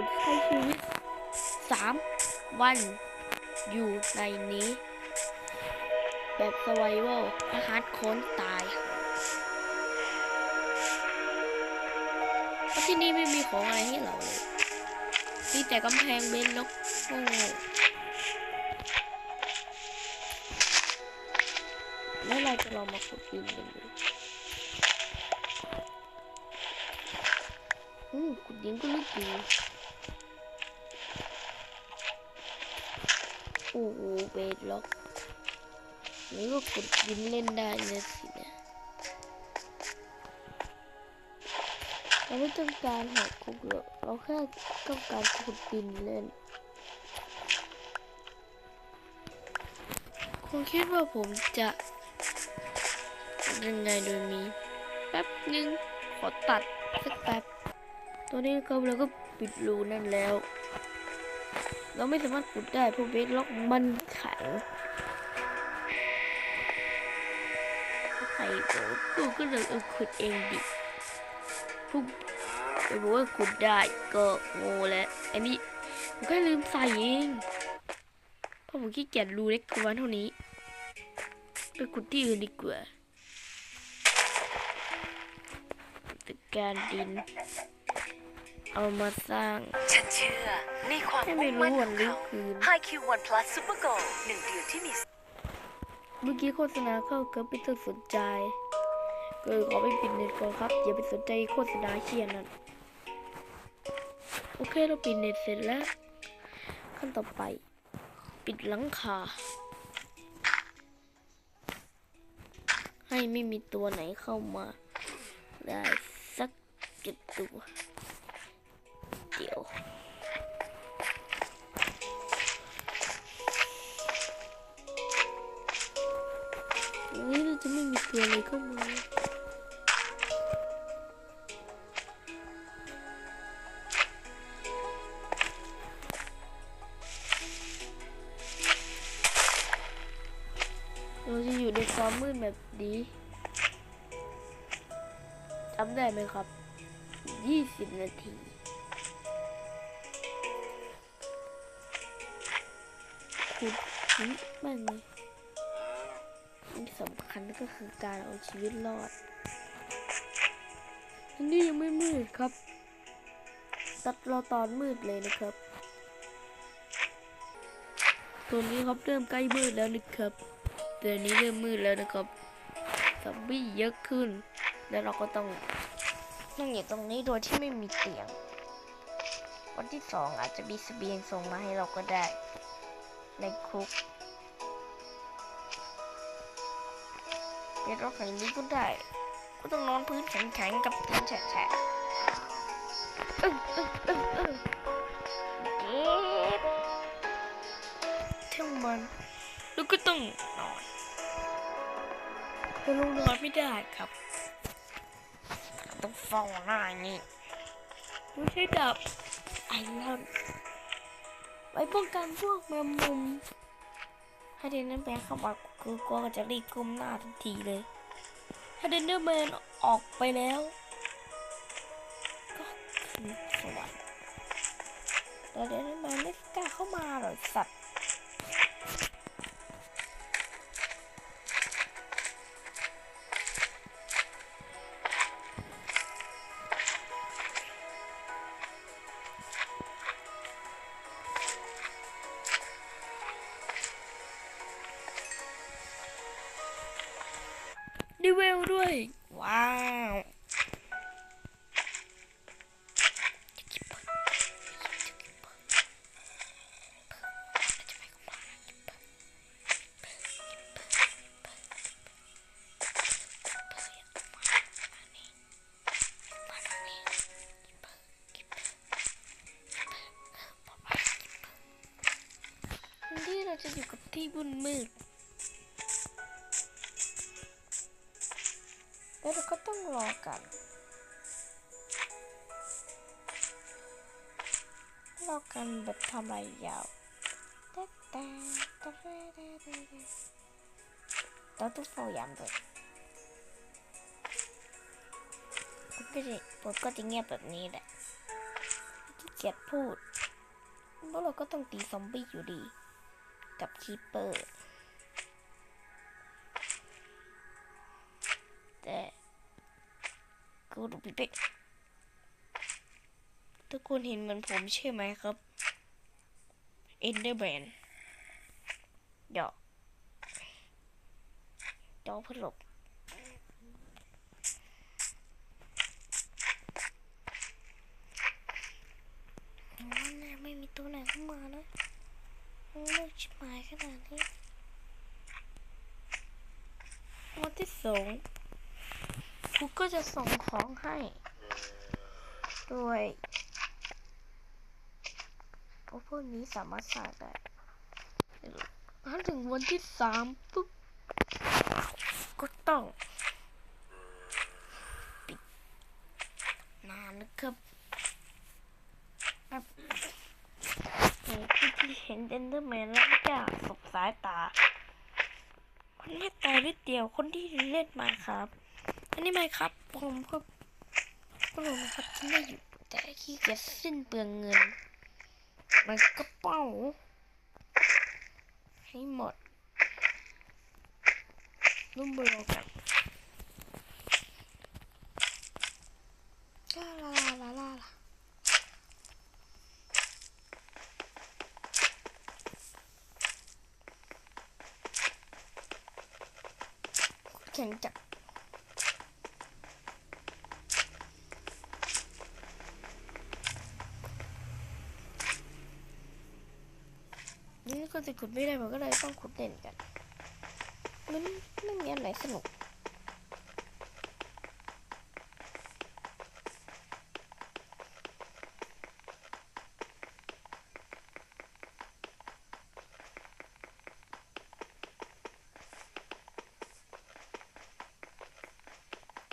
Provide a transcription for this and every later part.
เราจะใช้ชีวิตสามวันอยู่ในนี้ แบบสไวเวลอาหารค้นตายเพราะที่นี่ไม่มีของอะไรให้เราเลยมีแต่กำแพงเบนนกโง่แล้วเราจะลองมาขุดดินกันดูอืมขุดดินก็ลึกดี โอ้โหเบดล็อกนี่ก็ขุดดินเล่นได้นะสินะเราไม่ต้องการหาคุกหรอกเราแค่ต้องการขุดดินเล่นคงคิดว่าผมจะยังไงโดยมี แป๊บนึง ขอตัดสักแป๊บ ตัวนี้ก็เราก็ปิดรูนั่นแล้ว เราไม่สามารถขุดได้เพราะเบสล็อกมันแข็งใครบอกกูก็เลยเอาขุดเองดิพวกไอ้บอกว่าขุดได้ก็โง่แล้วอันนี้ผมแค่ลืมใส่เองเพราะผมขี้เกียจรูเล็กกว่าเท่านี้ไปขุดที่อื่นดีกว่าตึกการดิน เอามาสร้าง ฉันเชื่อในความให้ไม่มุ่งรู้มั่นวัขอนงรู้เขาคืน High Q One Plus Super Go หนึ่งเดียวที่มี เมื่อกี้โฆษณาเข้าก็ไม่ต้องสนใจก็เลยขอไปปิดเน็ตก่อนครับ อย่าไปสนใจโฆษณาเคียนั้นโอเคเราปิดเน็ตเสร็จแล้ว ขั้นต่อไป ปิดหลังคา ให้ไม่มีตัวไหนเข้ามา ได้สักเจ็ดตัว เดี๋ยวอย่างนี้เราจะไม่มีตัวอะไรเข้ามาเราจะอยู่ในความมืดแบบนี้จำได้ไหมครับ 20 นาที ขุดหินบ้างไหมที่สำคัญก็คือการเอาชีวิตรอดอันนี้ยังไม่มืดครับ ตัดเราตอนมืดเลยนะครับ ตัวนี้ครับเริ่มใกล้มืดแล้วนะครับตัวนี้เริ่มมืดแล้วนะครับซอมบี้เยอะขึ้น แล้วเราก็ต้องนั่งอยู่ตรงนี้โดยที่ไม่มีเตียง วันที่สองอาจจะมีสเสบียงส่งมาให้เราก็ได้ ในคุกเป็นรถแห่งนี้ก็ได้ก็ต้องนอนพื้นแข็งๆกับพื้นแฉะๆอึ้งอึ้งอึ้งอึ้งเจ็บทั้งมันแล้วก็ต้องนอนแต่ลงนอนไม่ได้ครับ ต้องฟ้องหน้าอย่างนี้ไม่ใช่ดับไอรอน ไว้ป้องกันพวกแมงมุมถ้าเดนเนอร์แมนเข้ามาคือกลัวก็จะรีบก้มหน้าทันทีเลย ถ้าเดนเนอร์แมนออกไปแล้ว ก็คือสวรรค์แต่เดนเนอร์แมนไม่กล้าเข้ามาหรอกสัตว์ ดิเวลด้วย ว้าวที่เราจะอยู่กับที่บุญมืด แล้วเราก็ต้องรอกัน รอกันแบบทำอะไรยาวแต่แต่แต่แต่แต่แต่เราต้องเฝ้ายามด้วยผมก็จะผมก็จะเงียบแบบนี้แหละเกียจพูดแล้วเราก็ต้องตีซอมบี้อยู่ดี กับคีเปอร์ กูดูปิเป๊ะทุกคนเห็นเหมือนผมใช่ไหมครับเอ็นเดอร์แมนหยอกจอเพื่อหลบนั่นน่ไม่มีตัวไหนเข้ามานะโอ้ยชิบหายขนาดนี้วันที่สอง กูก็จะส่งของให้ด้วยเพราะพวกนี้สามารถสร้างได้ถ้าถึงวันที่สามปุ๊บ ก็ต้อง ปิดนานนะครับแบบเห็นที่ที่เห็นเดนเดอร์แมนแล้วก็สบสายตาคนแค่ตายนิดเดียวคนที่เล่นมาครับ อันนี้ไหมครับ ผมก็ก็รู้นะครับที่ไม่อยู่ แต่ขี้เกียจสิ้นเปลืองเงินมันกระเป๋า ให้หมดร่มมือกันลาลาลาลาลาแข่งจัก นี่ก็จะขุดไม่ได้มันก็เลยต้องขุดเด่นกัน มันไม่มีอันไหนสนุก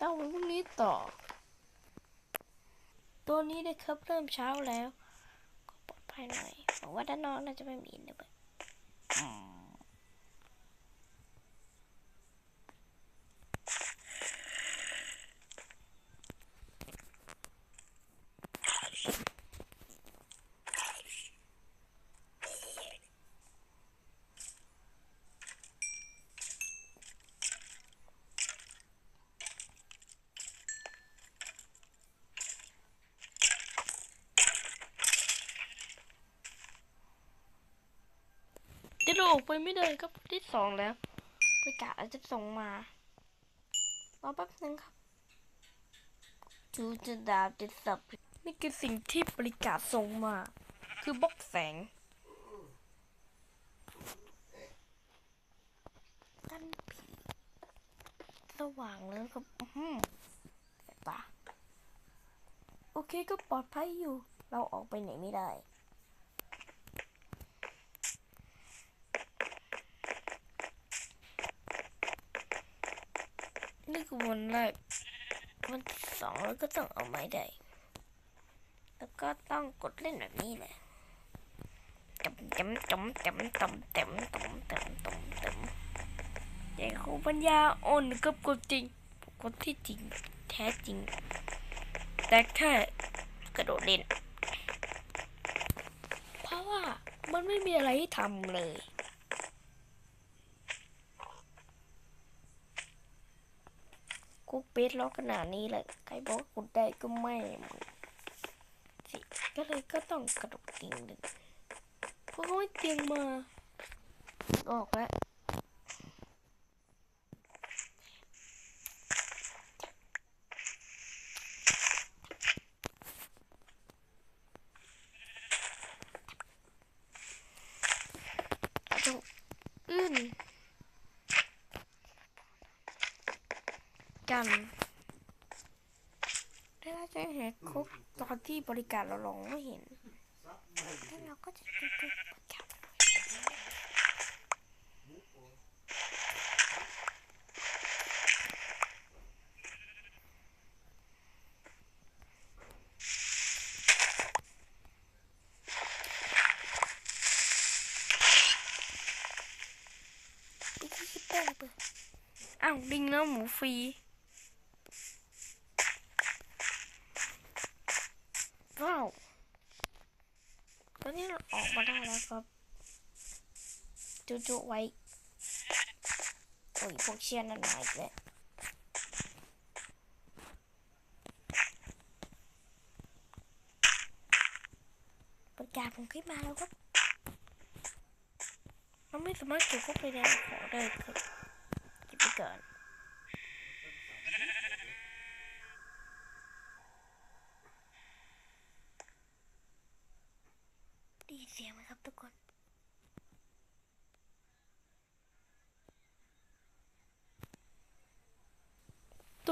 ต้องวันพรุ่งนี้ต่อ ตัวนี้นะครับเริ่มเช้าแล้ว ภัยหน่อยบอกว่าด้านนอกน่าจะไม่มีนะเบิดเออกไปไม่ได้ครับที่สองแล้วประกาศอาจจะส่งมารอแป๊บนึงครับจูจะดาวจะสับนี่คือสิ่งที่บริการส่งมา คือบล็อกแสงกันผีสว่างเลยครับอื้อหือแสบตาโอเคก็ปลอดภัยอยู่ เราออกไปไหนไม่ได้ นี่ คือวันแรกวันสองแล้วก็ต้องเอาไม้ได้ แล้วก็ต้องกดเล่นแบบนี้แหละจำจำจำจำจำจำจำจำจำจำแต่ครูปัญญาอ่อนกับกดจริงกดที่จริงแท้จริง แต่แค่กระโดดเล่น เพราะว่ามันไม่มีอะไรให้ทำเลย กูปิดล็อกขนาดนี้แหละใครบอกว่ากูได้ก็ไม่สิก็เลยก็ต้องกระโดดเตียงหนึ่งเพราะเขาไม่เตียงมา ออกแล้ว ได้แหกคุกตอนที่บริการเราลองไม่เห็น แล้วเราก็จะดูดูจับอ้าวดิงแล้วหมูฟรี อ้าวลิงเนื้อหมูฟรีว้าออกมาได้แล้วครับ จุจุไว้ โอ้ยพวกเชียนนั่นมาอีกแล้วประกาผมขึ้นมาแล้วครับเราไม่สามารถเก็บพวกไปได้ขอได้ครับเก็บไปก่อนได้ยินเสียงไหมครับทุกคน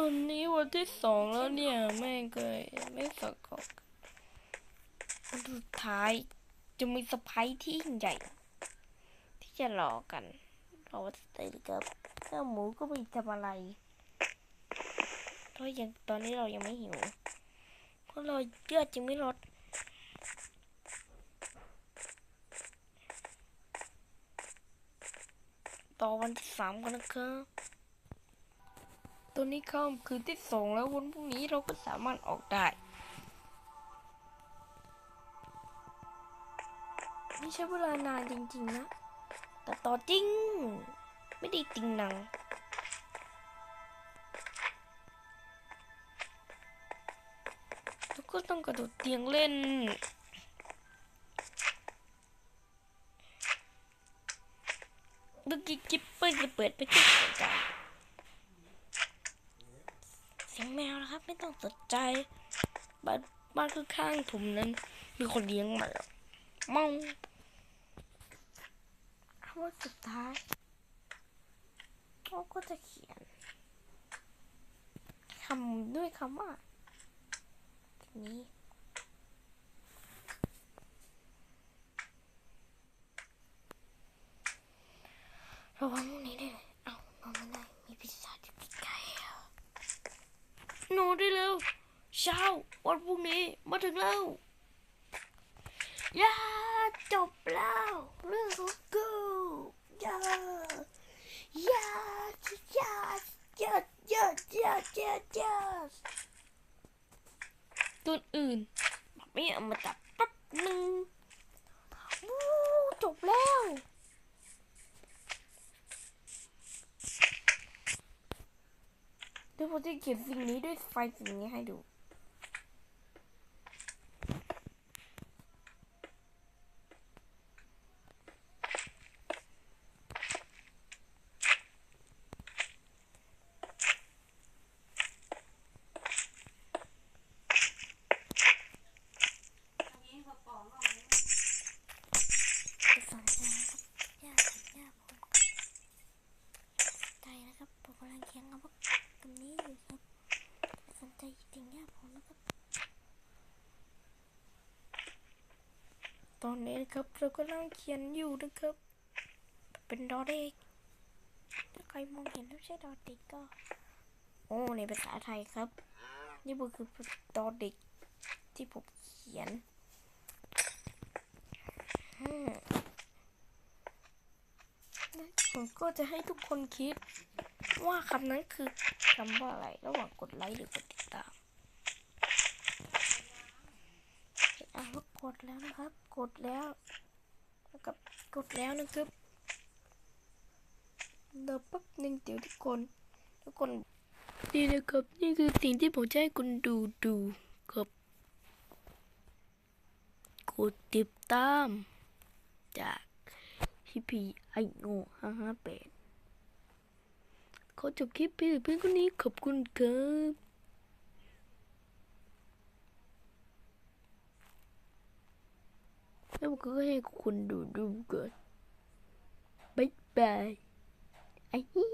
ตอนนี้วันที่สองแล้วเนี่ยแม่เกยไม่สกอกสุดท้ายจะมีสไปที่ยิ่งใหญ่ ที่จะรอกันรอว่าจะตื่นกับเนื้อหมูก็ไม่ทำอะไรเพราะยังตอนนี้เรายังไม่หิวเพราะเราเลือดจึงไม่ลดต่อวันที่สามกันนะครับ ตอนนี้ค่ำคืนที่สองแล้ววันพรุ่งนี้เราก็สามารถออกได้นี่ใช้เวลานานจริงๆนะ แต่ต่อจริง ไม่ได้ติงหนังแล้วก็ต้องกระโดดเตียงเล่นเมื่อกี้กิ๊ปเปิลจะเปิดไปที่หัวใจ เสียงแมวนะครับ ไม่ ต้องสนใจบ้านบ้านข้างๆถุมนั้น มีคนเลี้ยงมาแล้วมองคำว่าสุดท้ายเขาก็จะเขียนคำด้วยคำว่านี้ระวังพวกนี้ด้วยเอานอนไม่ได้มีพิศาจอยู่ใกล้ๆอะ นอนได้แล้ว เช้าวันพรุ่งนี้มาถึงแล้วย่าจบแล้วเรื่องของกูย่าย่าย่าย่าย่าย่าย่าย่าตัวอื่นไม่เอามาตัดแป๊บหนึ่งวู้จบแล้ว เดี๋ยว ผมจะเขียนสิ่งนี้ด้วยไฟสิ่งนี้ให้ดูสนใจนะครับย่าย่าผมใจนะครับผมกำลังเขียนคำว่าตรงนี้อยู่ครับสนใจติ่งย่าผมนะครับ ตอนนี้ครับเรากำลังเขียนอยู่นะครับ เป็นดอเด็กถ้าใครมองเห็นแล้วใช่ดอเด็กก็ โอ้ในภาษาไทยครับ นี่มันคือดอเด็กที่ผมเขียนผมก็จะให้ทุกคนคิด ว่าคำนั้นคือคำว่าอะไร ระหว่างกดไลค์หรือกดติดตามอะก็กดแล้วนะครับ ดแล้วกับกดแล้วนะครับเดี๋ยวแป๊บหนึ่งเดี๋ยวทุกคนทุกคนนี่นะครับนี่คือสิ่งที่ผมจะให้คุณดูดูครับกดติดตามจากพี่พีไอโง่ห้าห้าแปดขอจบคลิปเพี่เพื่อนคนนี้ขอบคุณครับ แล้วก็ให้คุณดูดูก่อนบ๊ายบายไอ้หิ